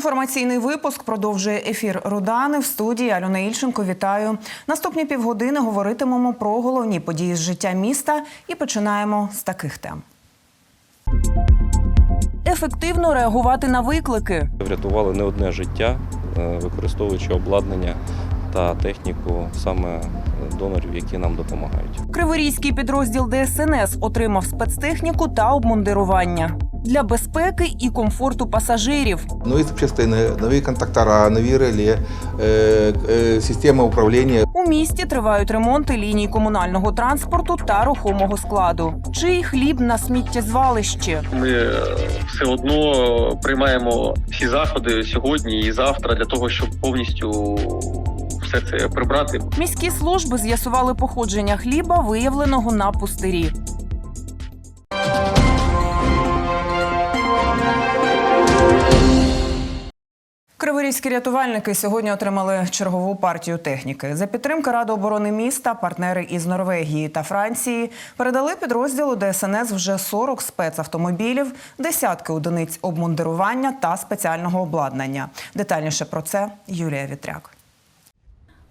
Інформаційний випуск продовжує ефір Рудани в студії Альона Ільченко. Вітаю. Наступні півгодини говоритимемо про головні події з життя міста і починаємо з таких тем. Ефективно реагувати на виклики. Врятували не одне життя, е, використовуючи обладнання та техніку саме донорів, які нам допомагають. Криворізький підрозділ ДСНС отримав спецтехніку та обмундирування для безпеки і комфорту пасажирів. Нові запчастини, нові контактора, нові реле, е, е, система управління. У місті тривають ремонти ліній комунального транспорту та рухомого складу. Чий хліб на сміттєзвалищі? Ми е, все одно приймаємо всі заходи сьогодні і завтра для того, щоб повністю все це прибрати. Міські служби з'ясували походження хліба, виявленого на пустирі. Криворізькі рятувальники сьогодні отримали чергову партію техніки. За підтримки Ради оборони міста партнери із Норвегії та Франції передали підрозділу ДСНС вже 40 спецавтомобілів, десятки одиниць обмундирування та спеціального обладнання. Детальніше про це Юлія Вітряк.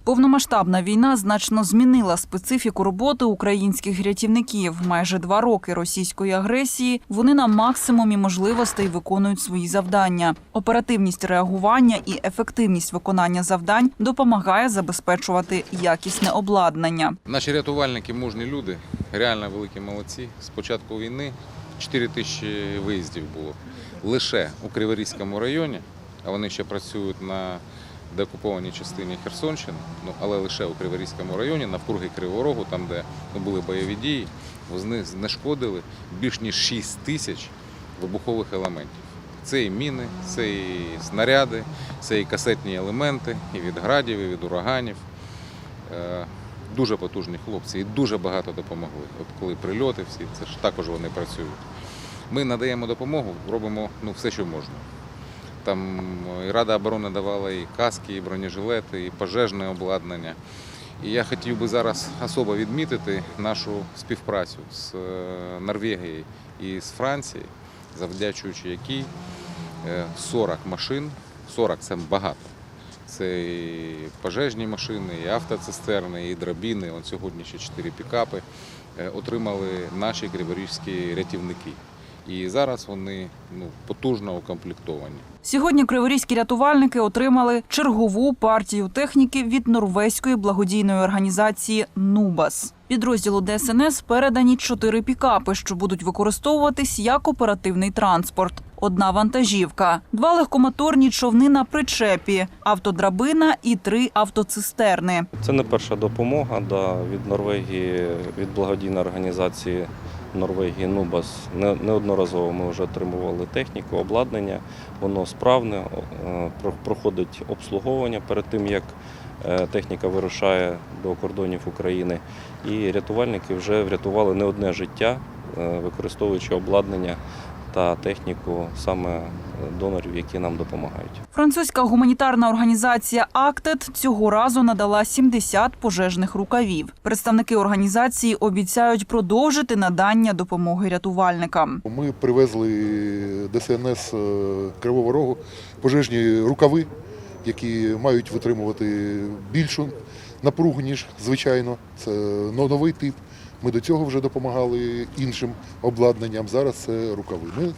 Повномасштабна війна значно змінила специфіку роботи українських рятівників. Майже два роки російської агресії вони на максимумі можливостей виконують свої завдання. Оперативність реагування і ефективність виконання завдань допомагає забезпечувати якісне обладнання. Наші рятувальники мужні люди, реально великі молодці. З початку війни 4 тисячі виїздів було лише у Криворізькому районі, а вони ще працюють на деокупованій частині Херсонщини, ну але лише у Криворізькому районі, навкруги Кривого Рогу, там де ну, були бойові дії, вони знешкодили більш ніж 6 тисяч вибухових елементів. Це і міни, це і снаряди, це і касетні елементи, і від градів, і від ураганів. Е, Дуже потужні хлопці і дуже багато допомогли. От коли прильоти всі, це ж також вони працюють. Ми надаємо допомогу, робимо ну, все, що можна. Там і Рада оборони давала і каски, і бронежилети, і пожежне обладнання. І я хотів би зараз особо відмітити нашу співпрацю з е, Норвегією і з Францією, завдячуючи якій е, 40 машин, 40 це багато. Це і пожежні машини, і автоцистерни, і драбіни. От сьогодні ще 4 пікапи е, отримали наші криворізькі рятівники. І зараз вони ну, потужно укомплектовані. Сьогодні криворізькі рятувальники отримали чергову партію техніки від норвезької благодійної організації Нубас. Підрозділу ДСНС передані чотири пікапи, що будуть використовуватись як оперативний транспорт. Одна вантажівка, два легкомоторні човни на причепі, автодрабина і три автоцистерни. Це не перша допомога да, від Норвегії, від благодійної організації Норвегії Нубас. Неодноразово ми вже отримували техніку, обладнання. Воно справне, е, проходить обслуговування перед тим, як е, техніка вирушає до кордонів України. І рятувальники вже врятували не одне життя, е, використовуючи обладнання та техніку саме донорів, які нам допомагають. Французька гуманітарна організація Актед цього разу надала 70 пожежних рукавів. Представники організації обіцяють продовжити надання допомоги рятувальникам. Ми привезли ДСНС е, Кривого Рогу пожежні рукави, які мають витримувати більшу напругу, ніж звичайно. Це новий тип. Ми до цього вже допомагали іншим обладнанням. Зараз це рукави. Ми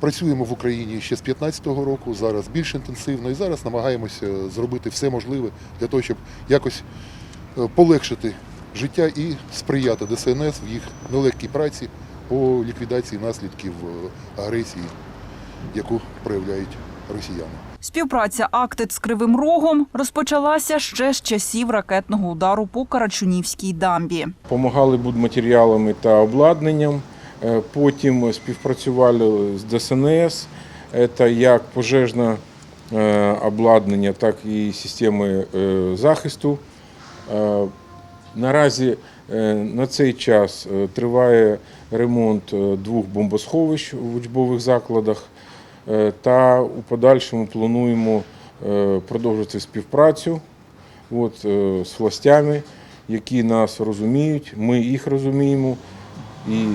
працюємо в Україні ще з 2015 року, зараз більш інтенсивно і зараз намагаємося зробити все можливе для того, щоб якось е, полегшити життя і сприяти ДСНС в їх нелегкій праці по ліквідації наслідків е, агресії, яку проявляють росіяни. Співпраця Актед з Кривим Рогом розпочалася ще з часів ракетного удару по Карачунівській дамбі. Допомагали будматеріалами та обладнанням. Е, Потім співпрацювали з ДСНС, це як пожежне е, обладнання, так і системи е, захисту. Наразі на цей час триває ремонт двох бомбосховищ в учбових закладах. Е, та у подальшому плануємо е, продовжити співпрацю от, е, з властями, які нас розуміють, ми їх розуміємо і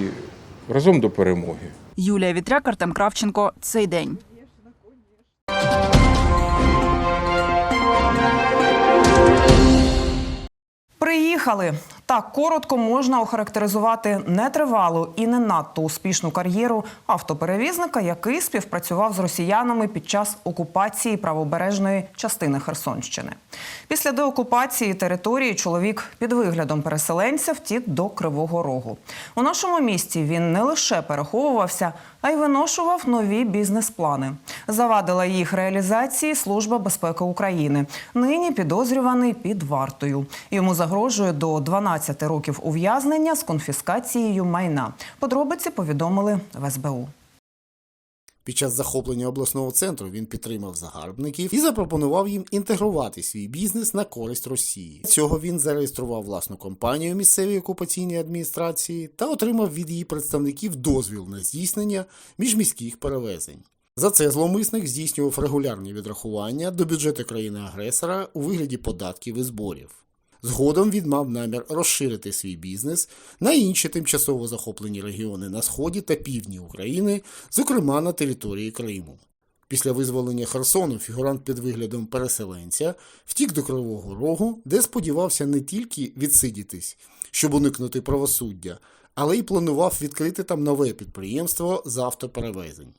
разом до перемоги. Юлія Вітряк, Артем Кравченко, цей день. Приїхали так коротко можна охарактеризувати нетривалу і не надто успішну кар'єру автоперевізника, який співпрацював з росіянами під час окупації правобережної частини Херсонщини. Після деокупації території чоловік під виглядом переселенця втік до Кривого Рогу. У нашому місті він не лише переховувався, а й виношував нові бізнес-плани. Завадила їх реалізації Служба безпеки України. Нині підозрюваний під вартою. Йому загрожує до 12 років ув'язнення з конфіскацією майна. Подробиці повідомили в СБУ. Під час захоплення обласного центру він підтримав загарбників і запропонував їм інтегрувати свій бізнес на користь Росії. Цього він зареєстрував власну компанію місцевій окупаційній адміністрації та отримав від її представників дозвіл на здійснення міжміських перевезень. За це зловмисник здійснював регулярні відрахування до бюджету країни-агресора у вигляді податків і зборів. Згодом він мав намір розширити свій бізнес на інші тимчасово захоплені регіони на сході та півдні України, зокрема на території Криму. Після визволення Херсону фігурант під виглядом переселенця втік до Кривого Рогу, де сподівався не тільки відсидітись, щоб уникнути правосуддя, але й планував відкрити там нове підприємство з автоперевезень.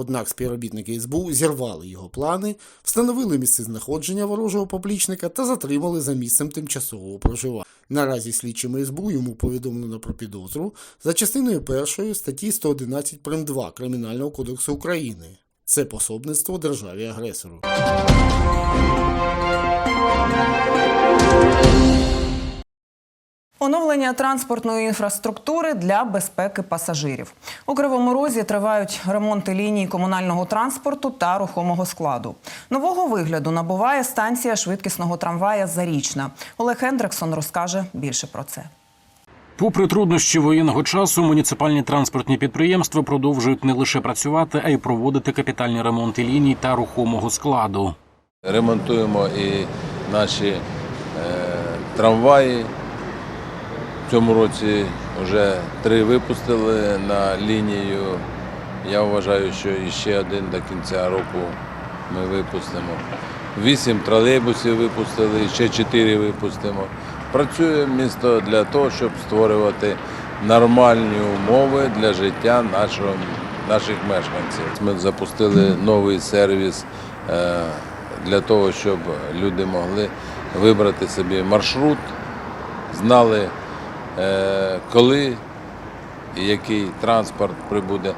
Однак співробітники СБУ зірвали його плани, встановили місце знаходження ворожого поплічника та затримали за місцем тимчасового проживання. Наразі слідчими СБУ йому повідомлено про підозру за частиною першої статті 111 прим. 2 Кримінального кодексу України. Це пособництво державі агресору. Оновлення транспортної інфраструктури для безпеки пасажирів у Кривому Розі тривають ремонти ліній комунального транспорту та рухомого складу. Нового вигляду набуває станція швидкісного трамвая Зарічна. Олег Хендриксон розкаже більше про це. Попри труднощі воєнного часу, муніципальні транспортні підприємства продовжують не лише працювати, а й проводити капітальні ремонти ліній та рухомого складу. Ремонтуємо і наші е, трамваї. Цьому році вже три випустили на лінію. Я вважаю, що ще один до кінця року ми випустимо. Вісім тролейбусів випустили, ще чотири випустимо. Працює місто для того, щоб створювати нормальні умови для життя нашого, наших мешканців. Ми запустили новий сервіс е, для того, щоб люди могли вибрати собі маршрут, знали, коли і який транспорт прибуде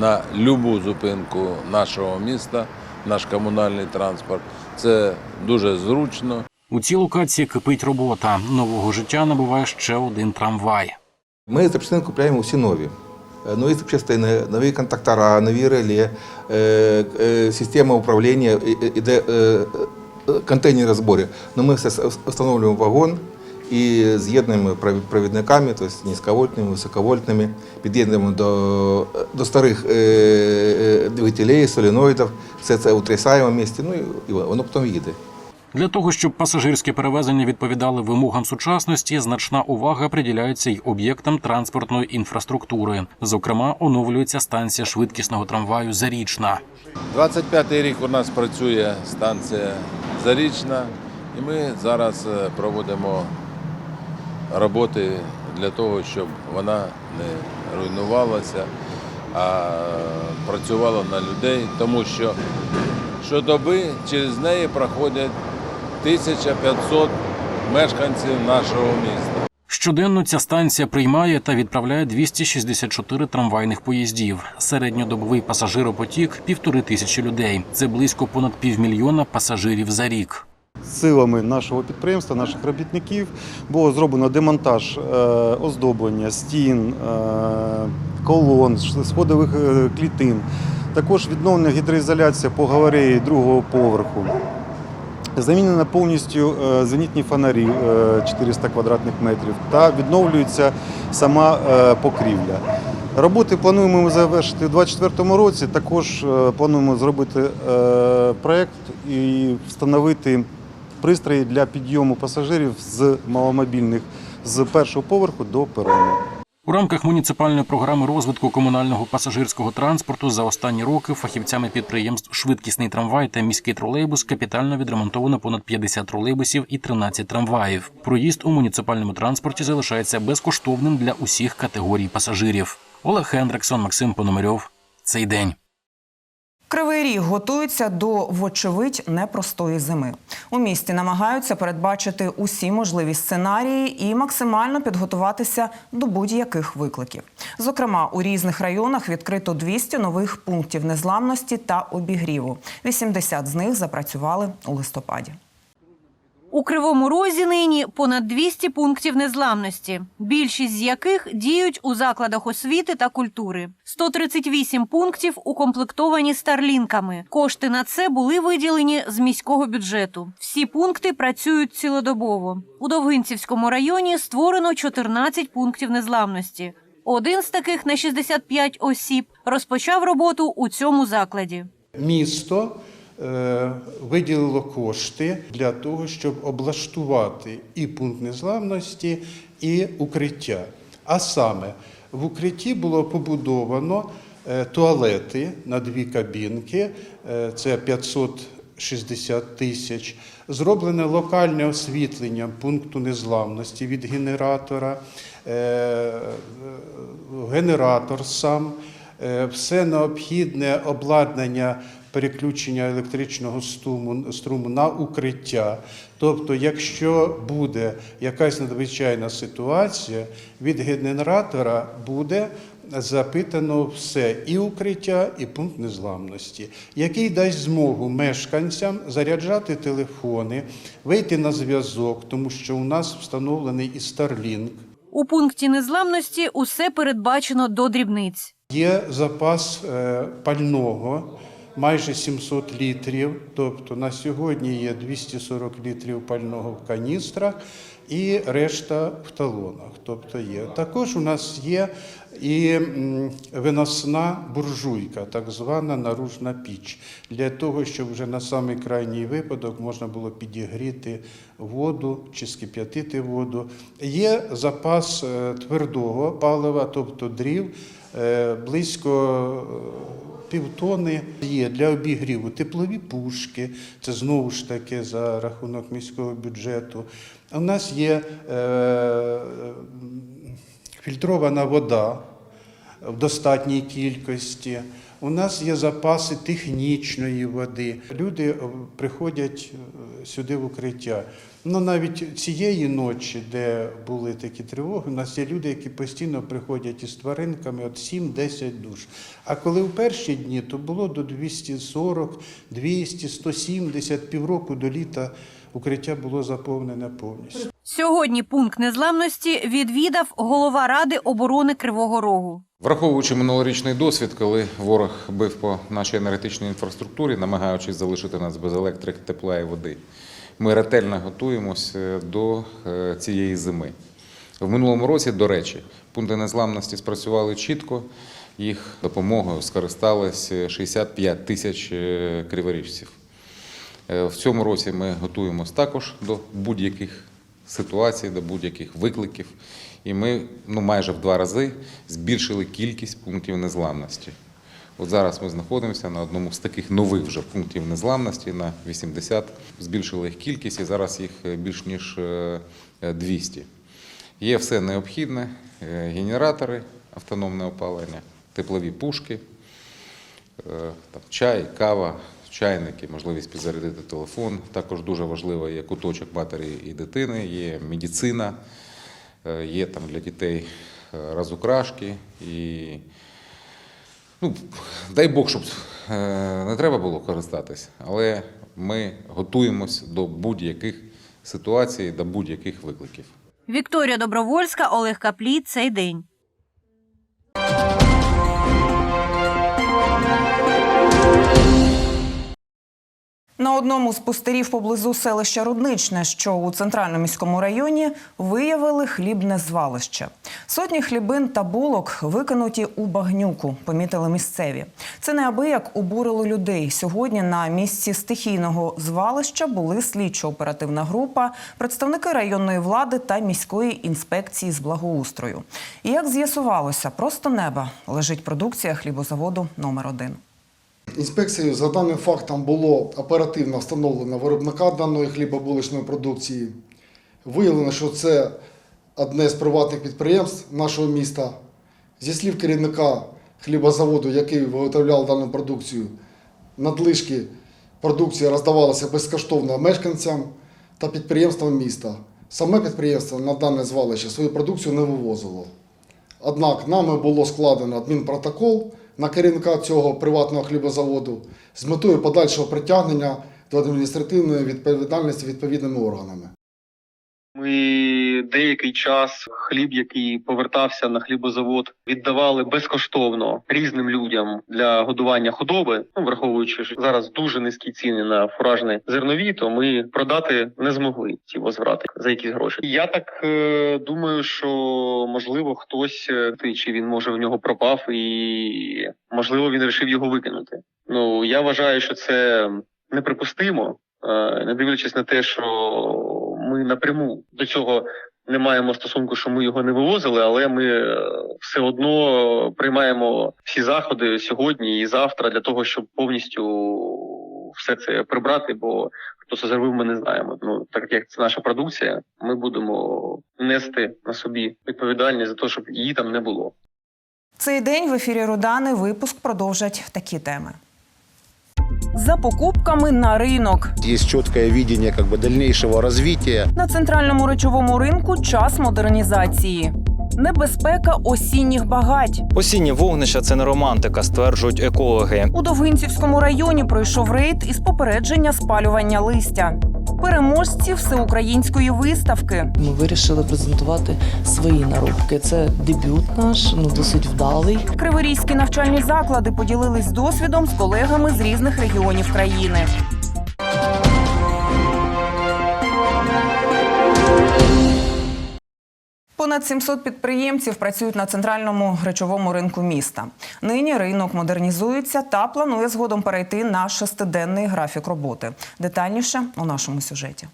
на любу зупинку нашого міста, наш комунальний транспорт. Це дуже зручно. У цій локації кипить робота. Нового життя набуває ще один трамвай. Ми запчастини купуємо всі нові. Е, Нові запчастини, нові контактора, нові реле, е, е, система управління, іде е, е, контейнери зборів. Ну, ми все встановлюємо вагон і з'єднуємо провід- провідниками, тобто низьковольтними, високовольтними, під'єднуємо до, до старих е, е, двигателей, соліноїдів, все це утрясаємо в місті, ну і- і воно потім їде. Для того, щоб пасажирські перевезення відповідали вимогам сучасності, значна увага приділяється й об'єктам транспортної інфраструктури. Зокрема, оновлюється станція швидкісного трамваю Зарічна. 25-й рік у нас працює станція Зарічна, і ми зараз е, проводимо роботи для того, щоб вона не руйнувалася, а працювала на людей, тому що щодоби через неї проходять 1500 мешканців нашого міста. Щоденно ця станція приймає та відправляє 264 трамвайних поїздів. Середньодобовий пасажиропотік півтори тисячі людей. Це близько понад півмільйона пасажирів за рік. Силами нашого підприємства, наших робітників було зроблено демонтаж е, оздоблення, стін, е, колон, сходових е, клітин. Також відновлена гідроізоляція по галереї другого поверху. Замінено повністю зенітні фонарі е, 400 квадратних метрів та відновлюється сама покрівля. Роботи плануємо ми завершити у 2024 році. Також плануємо зробити проєкт і встановити пристрої для підйому пасажирів з маломобільних з першого поверху до перону. У рамках муніципальної програми розвитку комунального пасажирського транспорту за останні роки фахівцями підприємств швидкісний трамвай та міський тролейбус капітально відремонтовано понад 50 тролейбусів і 13 трамваїв. Проїзд у муніципальному транспорті залишається безкоштовним для усіх категорій пасажирів. Олег Хендриксон, Максим Пономарьов. Цей день. Кривий ріг готується до, вочевидь, непростої зими. У місті намагаються передбачити усі можливі сценарії і максимально підготуватися до будь-яких викликів. Зокрема, у різних районах відкрито 200 нових пунктів незламності та обігріву. 80 з них запрацювали у листопаді. У Кривому Розі нині понад 200 пунктів незламності, більшість з яких діють у закладах освіти та культури. 138 пунктів укомплектовані старлінками. Кошти на це були виділені з міського бюджету. Всі пункти працюють цілодобово. У Довгинцівському районі створено 14 пунктів незламності. Один з таких на 65 осіб розпочав роботу у цьому закладі. Місто виділило кошти для того, щоб облаштувати і пункт незламності, і укриття. А саме в укритті було побудовано е, туалети на дві кабінки, е, це 560 тисяч. Зроблене локальне освітлення пункту незламності від генератора, е, генератор сам, е, все необхідне обладнання переключення електричного струму, струму на укриття. Тобто, якщо буде якась надзвичайна ситуація, від генератора буде запитано все і укриття, і пункт незламності, який дасть змогу мешканцям заряджати телефони, вийти на зв'язок, тому що у нас встановлений і Starlink. У пункті незламності усе передбачено до дрібниць. Є запас е, пального майже 700 літрів. Тобто на сьогодні є 240 літрів пального в каністрах і решта в талонах. Тобто є. Також у нас є і виносна буржуйка, так звана наружна піч, для того, щоб вже на самий крайній випадок можна було підігріти воду чи скип'ятити воду. Є запас е, твердого палива, тобто дрів, близько е, півтони є для обігріву теплові пушки, це знову ж таки за рахунок міського бюджету. У нас є е, фільтрована вода в достатній кількості. У нас є запаси технічної води. Люди е, приходять е, сюди в укриття. Ну навіть цієї ночі, де були такі тривоги, у нас є люди, які постійно приходять із тваринками от 7-10 душ. А коли в перші дні, то було до 240, 200, 170, півроку до літа укриття було заповнене повністю. Сьогодні пункт незламності відвідав голова Ради оборони Кривого Рогу. Враховуючи минулорічний досвід, коли ворог бив по нашій енергетичній інфраструктурі, намагаючись залишити нас без електрики, тепла і води, ми ретельно готуємося до е, цієї зими. В минулому році, до речі, пункти незламності спрацювали чітко. Їх допомогою скористались 65 тисяч е, криворіжців. Е, В цьому році ми готуємось також до будь-яких ситуацій, до будь-яких викликів. І ми ну, майже в два рази збільшили кількість пунктів незламності. От зараз ми знаходимося на одному з таких нових вже пунктів незламності на 80. Збільшили їх кількість і зараз їх е, більш ніж е, 200. Є все необхідне: е, генератори, автономне опалення, теплові пушки, е, там, чай, кава, чайники, можливість підзарядити телефон. Також дуже важливо є куточок матері і дитини, є медицина, е, є там для дітей е, розукрашки. І, ну, дай Бог, щоб е, не треба було користатись, але ми готуємось до будь-яких ситуацій, до будь-яких викликів. Вікторія Добровольська, Олег Каплі, Цей день. На одному з пустирів поблизу селища Рудничне, що у центральному міському районі, виявили хлібне звалище. Сотні хлібин та булок викинуті у багнюку, помітили місцеві. Це неабияк обурило людей. Сьогодні на місці стихійного звалища були слідчо-оперативна група, представники районної влади та міської інспекції з благоустрою. І як з'ясувалося, просто неба лежить продукція хлібозаводу номер 1 Інспекцією за даним фактом було оперативно встановлено виробника даної хлібобулочної продукції. Виявлено, що це одне з приватних підприємств нашого міста. Зі слів керівника хлібозаводу, який виготовляв дану продукцію, надлишки продукції роздавалися безкоштовно мешканцям та підприємствам міста. Саме підприємство на дане звалище свою продукцію не вивозило. Однак нами було складено адмінпротокол на керівника цього приватного хлібозаводу з метою подальшого притягнення до адміністративної відповідальності відповідними органами. Ми деякий час хліб, який повертався на хлібозавод, віддавали безкоштовно різним людям для годування худоби. Ну, враховуючи що зараз дуже низькі ціни на фуражні зернові, то ми продати не змогли ці возврати за якісь гроші. Я так е, думаю, що можливо хтось е, ти, чи він може в нього пропав, і можливо він вирішив його викинути. Ну я вважаю, що це неприпустимо, е, не дивлячись на те, що ми напряму до цього не маємо стосунку, що ми його не вивозили, але ми е, все одно приймаємо всі заходи сьогодні і завтра для того, щоб повністю все це прибрати. Бо хто це зробив, ми не знаємо. Ну так як це наша продукція, ми будемо нести на собі відповідальність за те, щоб її там не було. Цей день в ефірі Рудани випуск продовжать такі теми. За покупками на ринок. Є четкое видіння как бы дальнейшего розвитку. На центральному речовому ринку час модернізації. Небезпека осінніх багать. Осінні вогнища це не романтика, стверджують екологи. У Довгинцівському районі пройшов рейд із попередження спалювання листя. Переможці всеукраїнської виставки. Ми вирішили презентувати свої наробки. Це дебют наш, ну досить вдалий. Криворізькі навчальні заклади поділились досвідом з колегами з різних регіонів країни. Понад 700 підприємців працюють на центральному речовому ринку міста. Нині ринок модернізується та планує згодом перейти на шестиденний графік роботи. Детальніше у нашому сюжеті.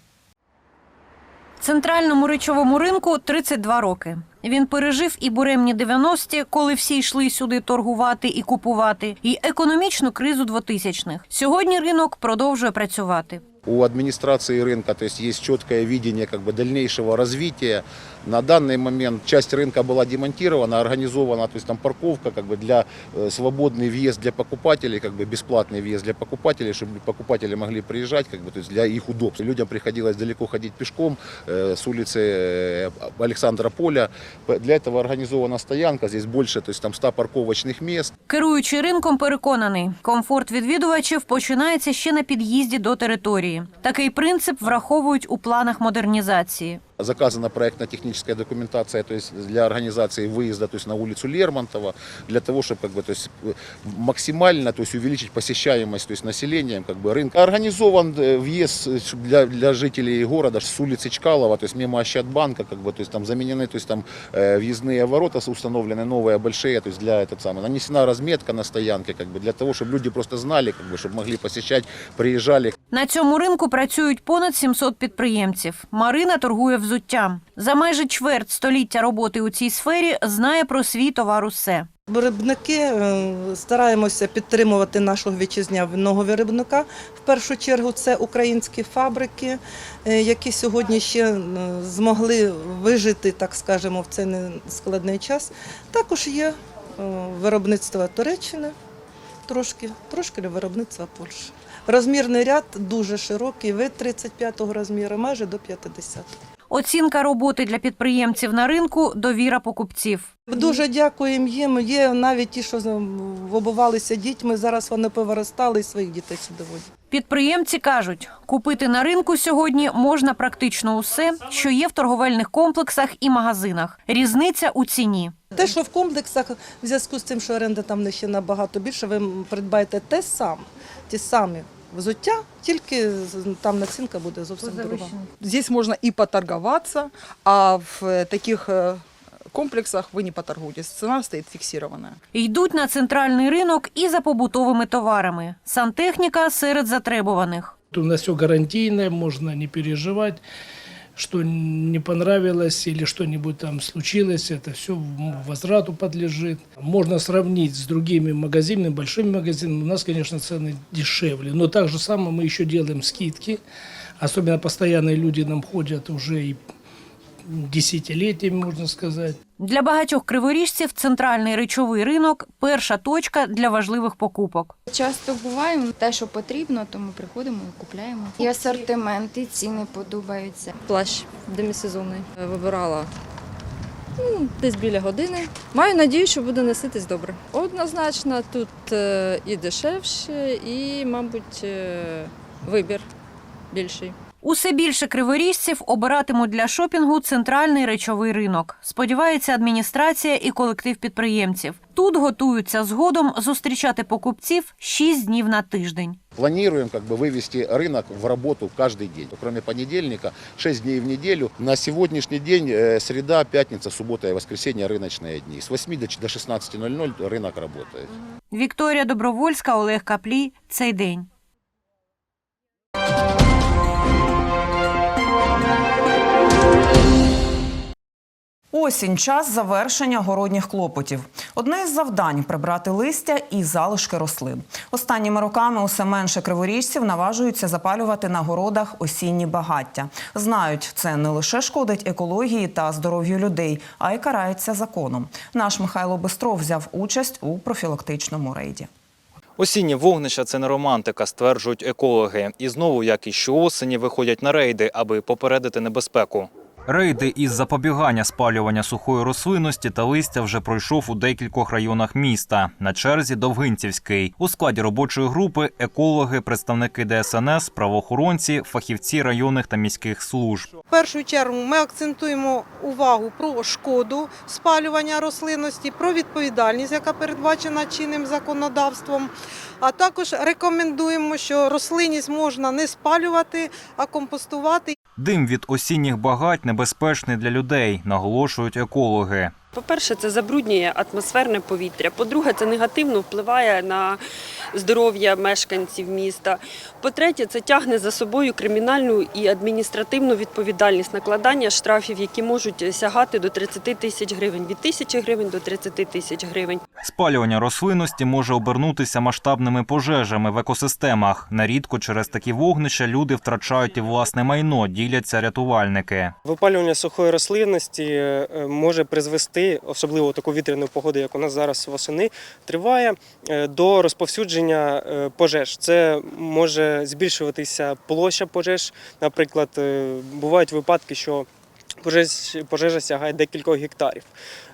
Центральному речовому ринку 32 роки. Він пережив і буремні 90-ті, коли всі йшли сюди торгувати і купувати, і економічну кризу 2000-х. Сьогодні ринок продовжує працювати. У администрации рынка то есть, есть четкое видение как бы дальнейшего развития. На данный момент часть рынка была демонтирована, организована то есть, там парковка как бы, для э, свободный въезд для покупателей, как бы бесплатный въезд для покупателей, чтобы покупатели могли приезжать как бы, то есть, для их удобства. Людям приходилось далеко ходить пешком э, с улицы э, Александра Поля. П- Для этого организована стоянка, здесь больше то есть, там, 100 парковочных мест. Керуючий ринком переконаний, комфорт відвідувачів починається ще на під'їзді до території. Такий принцип враховують у планах модернізації. Заказана проектно-техническая документация то есть для организации выезда то есть на улицу Лермонтова, для того, чтобы как бы, то есть, э, максимально то есть, увеличить посещаемость то есть, населением как бы, рынка. Организован э, въезд э, чтоб для, для жителей города с улицы Чкалова, то есть мимо Ощадбанка, как бы, то есть, там заменены то есть, там, э, въездные ворота, установлены новые большие, то есть для этот самый. Нанесена разметка на стоянке, как бы, для того, чтобы люди просто знали, как бы, чтобы могли посещать, приезжали. На цьому ринку працюють понад 700 підприємців. Марина торгує взуттям. За майже чверть століття роботи у цій сфері знає про свій товар усе. Виробники е, стараємося підтримувати нашого вітчизняного виробника. В першу чергу це українські фабрики, е, які сьогодні ще е, змогли вижити, так скажемо, в цей складний час. Також є виробництво Туреччини, трошки, трошки виробництва Польщі. Розмірний ряд дуже широкий, від 35-го розміру, майже до 50-го. Оцінка роботи для підприємців на ринку довіра покупців. Дуже дякуємо їм. Є навіть ті, що обувалися дітьми. Зараз вони повиростали і своїх дітей сюди водять. Підприємці кажуть, купити на ринку сьогодні можна практично усе, що є в торговельних комплексах і магазинах. Різниця у ціні. Те, що в комплексах, в зв'язку з тим, що оренда там не ще набагато більше, ви придбаєте те саме, ті самі взуття, тільки з- там націнка буде зовсім друга. Здесь можно и поторговаться, а в э, таких э, комплексах вы не поторгуетесь. Цена стоит фиксированная. Йдуть на центральний ринок і за побутовими товарами. Сантехніка серед затребуваних. У нас все гарантийное, можно не переживать, что не понравилось или что-нибудь там случилось, это все возврату подлежит. Можно сравнить с другими магазинами, большими магазинами. У нас, конечно, цены дешевле, но так же самое мы еще делаем скидки. Особенно постоянные люди нам ходят уже и десятилетиями, можно сказать. Для багатьох криворіжців центральний речовий ринок перша точка для важливих покупок. Часто буваємо те, що потрібно, тому приходимо і купляємо. І асортимент, і ціни подобаються. Плащ демісезонний. Вибирала ну, десь біля години. Маю надію, що буде носитись добре. Однозначно, тут е, і дешевше, і, мабуть, е, вибір більший. Усе більше криворіжців обиратимуть для шопінгу центральний речовий ринок. Сподівається адміністрація і колектив підприємців. Тут готуються згодом зустрічати покупців 6 днів на тиждень. Планируем как бы вывести рынок в работу каждый день. Кроме понедельника, 6 дней в неделю. На сегодняшний день э, среда, пятница, суббота и воскресенье рыночные дни. С 8 до ч- до 16.00 рынок работает. Вікторія Добровольська, Олег Каплій. Цей день. Осінь час завершення городніх клопотів. Одне із завдань прибрати листя і залишки рослин. Останніми роками усе менше криворіжців наважуються запалювати на городах осінні багаття. Знають, це не лише шкодить екології та здоров'ю людей, а й карається законом. Наш Михайло Бистров взяв участь у профілактичному рейді. Осінні вогнища це не романтика, стверджують екологи. І знову, як і щоосені, виходять на рейди, аби попередити небезпеку. Рейди із запобігання спалювання сухої рослинності та листя вже пройшов у декількох районах міста. На черзі Довгинцівський. У складі робочої групи екологи, представники ДСНС, правоохоронці, фахівці районних та міських служб. В першу чергу ми акцентуємо увагу про шкоду спалювання рослинності, про відповідальність, яка передбачена чинним законодавством. А також рекомендуємо, що рослинність можна не спалювати, а компостувати. Дим від осінніх багать небезпечний для людей, наголошують екологи. По-перше, це забруднює атмосферне повітря. По-друге, це негативно впливає на здоров'я мешканців міста. По-третє, це тягне за собою кримінальну і адміністративну відповідальність накладання штрафів, які можуть сягати до 30 тисяч гривень, від тисячі гривень до 30 тисяч гривень. Спалювання рослинності може обернутися масштабними пожежами в екосистемах. Нарідко через такі вогнища люди втрачають і власне майно, діляться рятувальники. Випалювання сухої рослинності е, може призвести, особливо таку вітряну погоду, як у нас зараз восени, триває е, до розповсюдження е, пожеж. Це може збільшуватися площа пожеж. Наприклад, бувають випадки, що пожежа сягає декількох гектарів.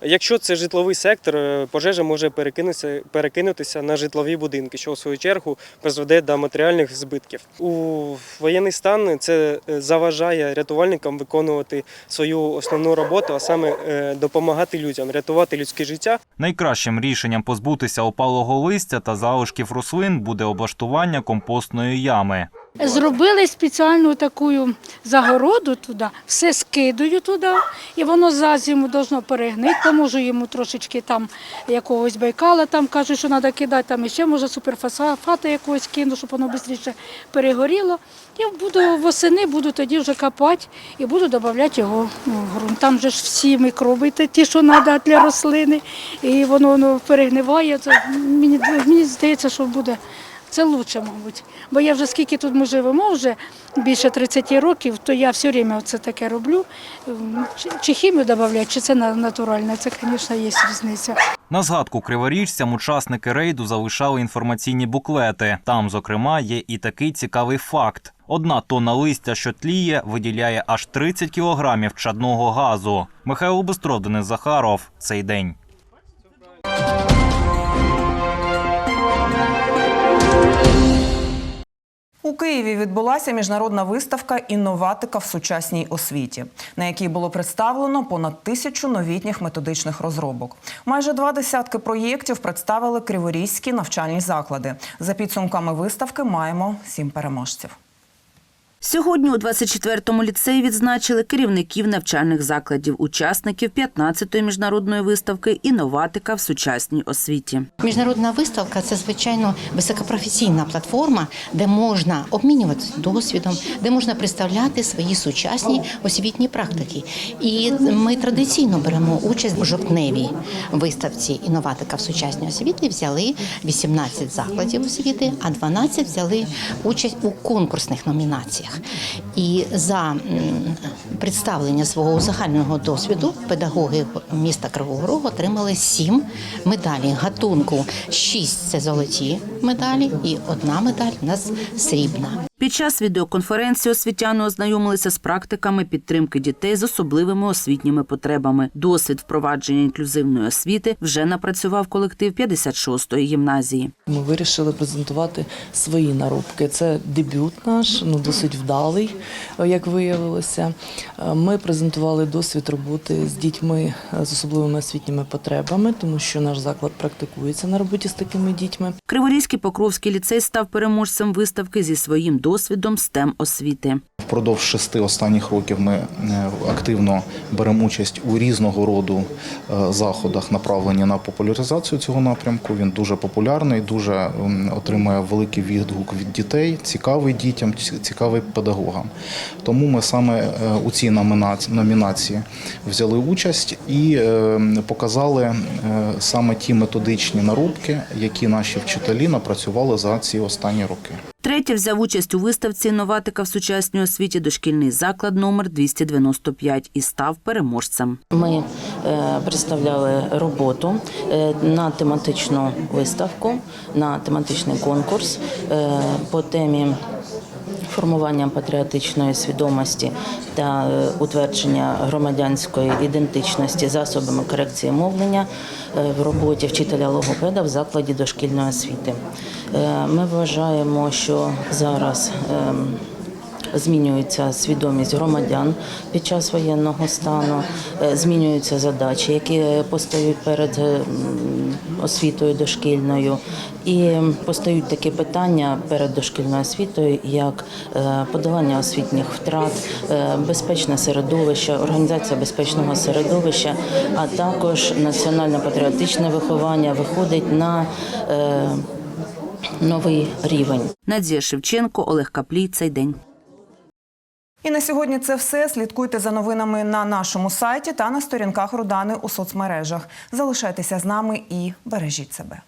Якщо це житловий сектор, е, пожежа може перекинутися, перекинутися на житлові будинки, що в свою чергу призведе до матеріальних збитків. У воєнний стан це е, заважає рятувальникам виконувати свою основну роботу, а саме е, допомагати людям, рятувати людське життя. Найкращим рішенням позбутися опалого листя та залишків рослин буде облаштування компостної ями. Зробили спеціальну таку загороду туди, все скидаю туди, і воно за зиму должно перегнити. Поможу йому трошечки там якогось байкала, там кажуть, що треба кидати, там ще може суперфосфата якогось кину, щоб воно швидше перегоріло. Я буду восени, буду тоді вже копати і буду додавати його ну, в ґрунт. Там же ж всі мікроби, ті, що треба для рослини, і воно, воно перегниває. Мені, мені здається, що буде. Це лучше, мабуть. Бо я вже скільки тут ми живемо, вже більше 30 років, то я все время це таке роблю. Ем, Чи, хімію додаю, чи це натуральне, це, звісно, є різниця. На згадку криворіжцям учасники рейду залишали інформаційні буклети. Там, зокрема, є і такий цікавий факт: одна тонна листя, що тліє, виділяє аж 30 кілограмів чадного газу. Михайло Бистров, Денис Захаров. Цей день. Києві відбулася міжнародна виставка Інноватика в сучасній освіті, на якій було представлено понад тисячу новітніх методичних розробок. Майже два десятки проєктів представили криворізькі навчальні заклади. За підсумками виставки маємо сім переможців. Сьогодні у 24-му ліцеї відзначили керівників навчальних закладів, учасників 15-ї міжнародної виставки «Інноватика в сучасній освіті». Міжнародна виставка це звичайно високопрофесійна платформа, де можна обмінюватися досвідом, де можна представляти свої сучасні освітні практики. І ми традиційно беремо участь у жовтневій виставці інноватика в сучасній освіті. Взяли 18 закладів освіти, а 12 взяли участь у конкурсних номінаціях. І за представлення свого загального досвіду педагоги міста Кривого Рогу отримали сім медалей гатунку. Шість це золоті медалі, і одна медаль у нас срібна. Під час відеоконференції освітяни ознайомилися з практиками підтримки дітей з особливими освітніми потребами. Досвід впровадження інклюзивної освіти вже напрацював колектив 56-ї гімназії. Ми вирішили презентувати свої наробки. Це дебют наш, ну досить вдалий, як виявилося. Ми презентували досвід роботи з дітьми з особливими освітніми потребами, тому що наш заклад практикується на роботі з такими дітьми. Криворізький Покровський ліцей став переможцем виставки зі своїм досвідом STEM освіти. Впродовж шести останніх років ми е, активно беремо участь у різного роду е, заходах, направлені на популяризацію цього напрямку. Він дуже популярний, дуже отримує великий відгук від дітей, цікавий дітям, цікавий педагогам. Тому ми саме е, у цій номінаці- номінації взяли участь і показали саме ті методичні наробки, які наші вчителі напрацювали за ці останні роки. Третє взяв участь у виставці новатика в сучасній освіті» дошкільний заклад номер 295 і став переможцем. Ми е, представляли роботу е, на тематичну виставку, на тематичний конкурс е, по темі. Формування патріотичної свідомості та е, утвердження громадянської ідентичності засобами корекції мовлення е, в роботі вчителя логопеда в закладі дошкільної освіти. Е, Ми вважаємо, що зараз ем, Змінюється свідомість громадян під час воєнного стану, е, змінюються задачі, які постають перед освітою дошкільною, і постають такі питання перед дошкільною освітою, як е, подолання освітніх втрат, е, безпечне середовище, організація безпечного середовища, а також національно-патріотичне виховання виходить на новий рівень. Надія Шевченко, Олег Каплій. Цей день. І на сьогодні це все. Слідкуйте за новинами на нашому сайті та на сторінках Рудани у соцмережах. Залишайтеся з нами і бережіть себе.